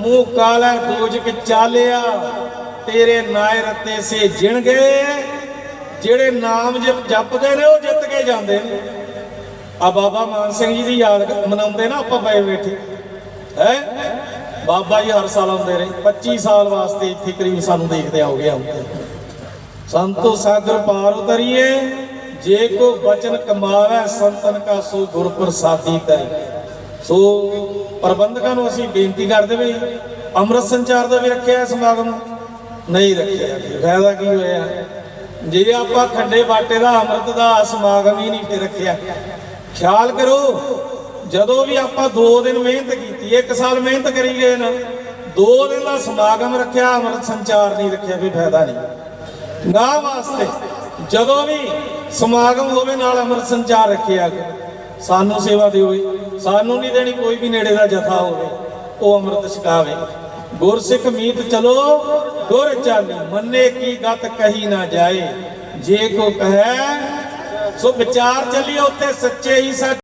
ਮੂੰਹ ਕਾਲਾ ਦੂਜਕ ਚਾਲਿਆ। ਤੇਰੇ ਨਾਇ ਰਤੇ ਸੇ ਜਿਣ ਗਏ। ਜਿਹੜੇ ਨਾਮ ਜਪ- ਜਪਦੇ ਨੇ, ਉਹ ਜਿੱਤ ਕੇ ਜਾਂਦੇ ਨੇ। ਆ ਬਾਬਾ ਮਾਨ ਸਿੰਘ ਜੀ ਦੀ ਯਾਦ ਮਨਾਉਂਦੇ ਨਾ ਆਪਾਂ ਪਏ ਬੈਠੇ। ਹੈ? ਬਾਬਾ ਜੀ ਹਰ ਸਾਲ ਆਉਂਦੇ ਰਹੇ। 25 ਸਾਲ ਵਾਸਤੇ ਇੱਥੇ ਕਰੀਬ ਸਾਨੂੰ ਦੇਖਦੇ ਆਉਗੇ ਆਉਂਦੇ। ਸੰਤੋ ਸਾਗਰ ਪਾਰ ਉਤਰੀਏ। ਜੇ ਕੋ ਬਚਨ ਕਮਾਵੇ, ਸੰਤਨ ਕਾ ਸੋ ਗੁਰ ਪ੍ਰਸਾਦੀ ਕਰੇ ਸੋ ਪ੍ਰਬੰਧਕਾਂ ਨੂੰ ਅਸੀਂ ਬੇਨਤੀ ਕਰਦੇ ਵੀ ਅੰਮ੍ਰਿਤ ਸੰਚਾਰ ਦਾ ਵੀ ਰੱਖਿਆ ਸਮਾਗਮ ਨਹੀਂ ਰੱਖਿਆ। ਫਾਇਦਾ ਕੀ ਹੋਇਆ? ਜੇ ਆਪਾਂ ਖੰਡੇ ਬਾਟੇ ਦਾ, ਅੰਮ੍ਰਿਤ ਦਾ ਸਮਾਗਮ ਹੀ ਨਹੀਂ ਫਿਰ ਰੱਖਿਆ। ਖਿਆਲ ਕਰੋ, ਜਦੋਂ ਵੀ ਆਪਾਂ 2 ਦਿਨ ਮਿਹਨਤ ਕੀਤੀ, ਇੱਕ ਸਾਲ ਮਿਹਨਤ ਕਰੀ ਗਏ ਨਾ 2 ਦਿਨ ਦਾ ਸਮਾਗਮ ਰੱਖਿਆ, ਅੰਮ੍ਰਿਤ ਸੰਚਾਰ ਨਹੀਂ ਰੱਖਿਆ ਵੀ ਫਾਇਦਾ ਨਹੀਂ। ਨਾ ਵਾਸਤੇ ਜਦੋਂ ਵੀ ਸਮਾਗਮ ਹੋਵੇ, ਨਾਲ ਅੰਮ੍ਰਿਤ ਸੰਚਾਰ ਰੱਖਿਆ। ਸਾਨੂੰ ਸੇਵਾ ਦਿਓ ਸਾਨੂੰ ਨਹੀਂ ਦੇਣੀ ਕੋਈ ਵੀ ਨੇੜੇ ਦਾ ਜਥਾ ਹੋਵੇ, ਉਹ ਅੰਮ੍ਰਿਤ ਛਕਾਵੇ। ਗੁਰਸਿੱਖ ਮੀਤ ਚਲੋ, ਗੁਰ ਚਾਲੀ, ਮੰਨੇ ਕੀ ਗਤ ਕਹੀ ਨਾ ਜਾਏ। ਜੇ ਕੋ ਕਹੈ, ਸੋ ਵਿਚਾਰ ਚੱਲੀਏ ਉੱਥੇ ਸੱਚੇ ਹੀ ਸੱਚ।